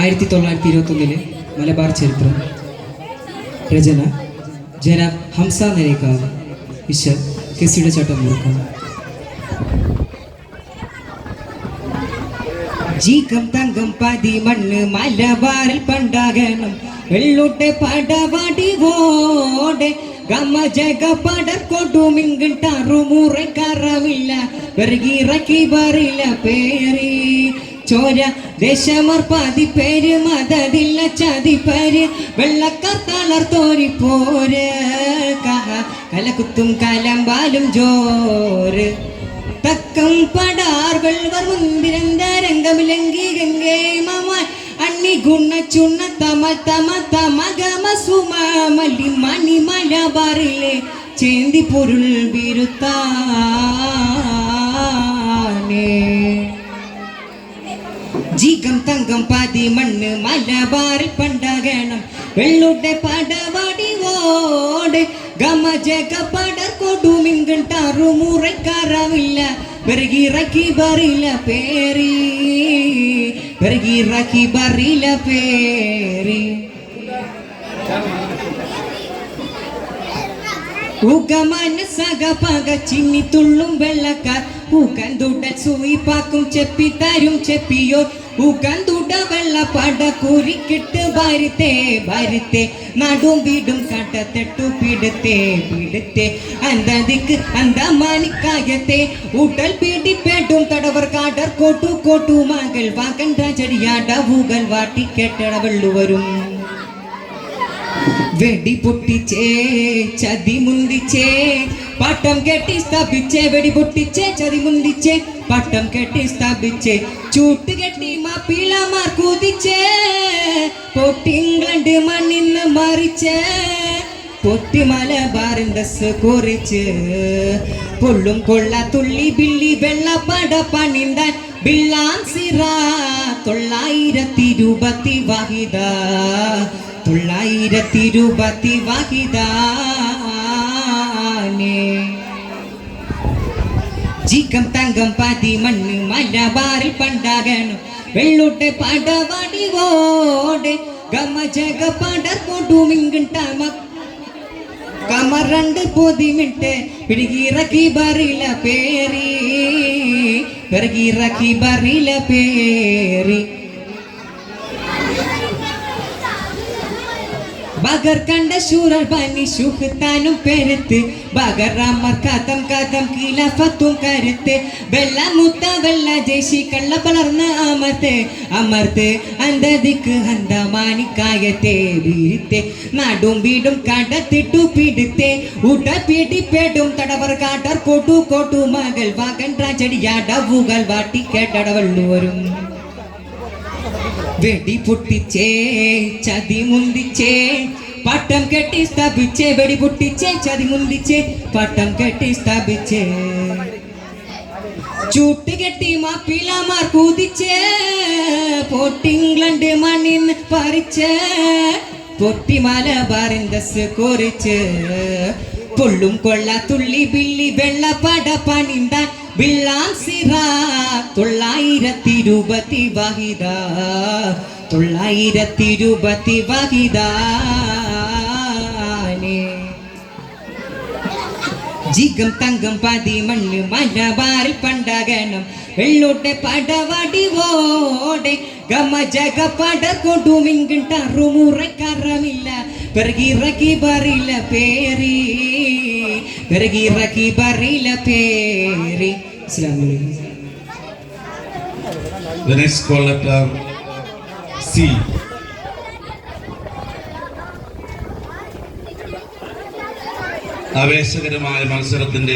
ആയിരത്തി തൊള്ളായിരത്തി ഇരുപത്തൊന്നിലെ മലബാർ ചരിത്രം. രചന ജനാബ് ഹംസ നരേക്കാവ് വിശ്വ കെസിയുടെ ചട്ടം മുറുക്കം ജീകം തങ്കം പതി മണ്ണ് മലബാറിൽ പണ്ടാകണം. വെള്ളോട്ടെ പടവാടി ഓടെ. ഗമ ജഗ പടർക്കൊട്ടുമിങ്കിട്ടാറുമുറ കറവില്ല വെറുകിറക്കി പറയില്ല പേരി ചോര ദേശമർ പാതി പേര് മതതില്ല ചതി പേര് വെള്ളക്കാർ തളർത്തോരി പോര് കലകുത്തും കലമ്പാലും ജോര് തക്കം പടാർ വെൾവർ മുന്തിരന്തരംഗമിലങ്കി ഗംഗേ മമാൻ അണ്ണി ഗുണ ചുണ്ണ തമ തമ തമ ഗമ സുമ മല്ലി മണി മലബാറിലെ ചേന്തി പൊരുൾ വിരുത്താനേ. ജീകം തങ്കം പാതി മണ്ണ് മലബാറിൽ പണ്ടാകണം. വെള്ളുടെ പടവാടി ഓട് ഗമജക പട പടർ കൊടുമിങ്കാറു മുറക്കാറവില്ല പെരുകിറക്കി ബറില പേരി പെരുകിറക്കി ബറില പേരി ഉഗമനസക പക ചിന്നി വെള്ളക്കാർ തുടൽ സൂയിപ്പാക്കും ചെപ്പി തരും ചെപ്പിയോ ഉകന്തുട വെള്ളപ്പട കുരിക്കിട്ട് വരുത്തേ വരുത്തേ. നടും വീടും കട്ടത്തെട്ടു പിടുത്തേ പിടുത്തേ. അന്തതിക്ക് അന്ത മാനിക്കായത്തെ ഉടൽ പിടിപ്പേട്ടും തടവർ കാടർ കോട്ടു കോട്ടു മകൾ വാകൻ രാജടിയാട ഊകൽ വാട്ടി കെട്ടട വെള്ളുവരും. വെടി പൊട്ടിച്ചേ ചതി മുന്തിച്ചേ പട്ടം കെട്ടി സ്ഥാപിച്ചേ വെടി പൊട്ടിച്ചേ ചതി മുന്തിച്ചേ. പട്ടം കെട്ടി സ്ഥാപിച്ചേ ചൂട്ട് കെട്ടി മാപ്പിളമാർ കൂതിച്ചേ. പൊട്ടി ഇംഗ്ലണ്ട് മണ്ണിന്ന് മറിച്ചേ. പൊട്ടി മലബാറിൻ ഡ്രസ് കുറിച്ച്. പൊള്ളും കൊള്ള തുള്ളി ബില്ലി വെള്ളപ്പട പണിന്താൻ ബിള്ളാം സിറ. തൊള്ളായിരത്തി രൂപത്തി വാഹിത. തൊള്ളായിരത്തി രൂപത്തി വാഹിദാനേ ജീക്കം തങ്കം പാതി മണ്ണ് മലബാറിൽ പണ്ടാകണം വെള്ളോട്ടെ പടവാടി ഓടെ ഗമ ജഗ പടർ കൊടുമിങ്കിട്ട കമറണ്ട് പൊതിമിട്ട് പിടികിറക്കി ബറില പേരി പിറകിറക്കി ബറില പേരി ബഗർ കണ്ട ശൂരർ ബനി ശുഹത്താനും പെരുത്ത്. ബഗർ അമർ കഥം കഥം കിലഫത്തും കരുത്ത്. വെള്ള മുത്ത വെള്ള ജേശി കള്ള പലർന്ന അമർത്ത്. അമർത്ത് അന്തതിക്ക് അന്തമാനിക്കായത്തെ വീഴ്ത്തെ. നാടും വീടും കടത്തിട്ടു പിടുത്തെ. ഉട പിടിപ്പേടും തടവർ കാട്ടർ കോട്ടു മകൾ വെടി പൊട്ടിച്ചേ ചതി മുന്തിച്ചേ. പട്ടം കെട്ടി സ്ഥാപിച്ചേ വെടി പൊട്ടിച്ചേ ചതി മുന്തിച്ചേ. പട്ടം കെട്ടി സ്ഥാപിച്ചേ. ചൂട്ടി കെട്ടി മാപ്പിളമാർ കൂതിച്ചേ. പൊട്ടിംഗ്ലണ്ട് മണ്ണിന്ന് പറിച്ചേ. പൊട്ടി മലബാറിൻ ദസ് കുറിച്ച്. പൊള്ളും കൊള്ള തുള്ളി ബില്ലി വെള്ളപ്പട പണിന്താൻ ബിള്ളാം സിറ തൊള്ളായിരത്തി രൂപത്തി വഹിത തൊള്ളായിരത്തി രൂപത്തി വഹിതാനേ ജിഗം തങ്കം പതി മണ്ണ് മലബാറിൽ പണ്ടാകണം വെള്ളോട്ടെ പടവടി ഓടെ ഗമ ജഗ പട കൊടുമിങ്കിട്ടറുമുറ കറമില്ല പെറുകിറക്കി ബറില പേരി പെറുകിറക്കി ബറില പേരി. ആവേശകരമായ മത്സരത്തിന്റെ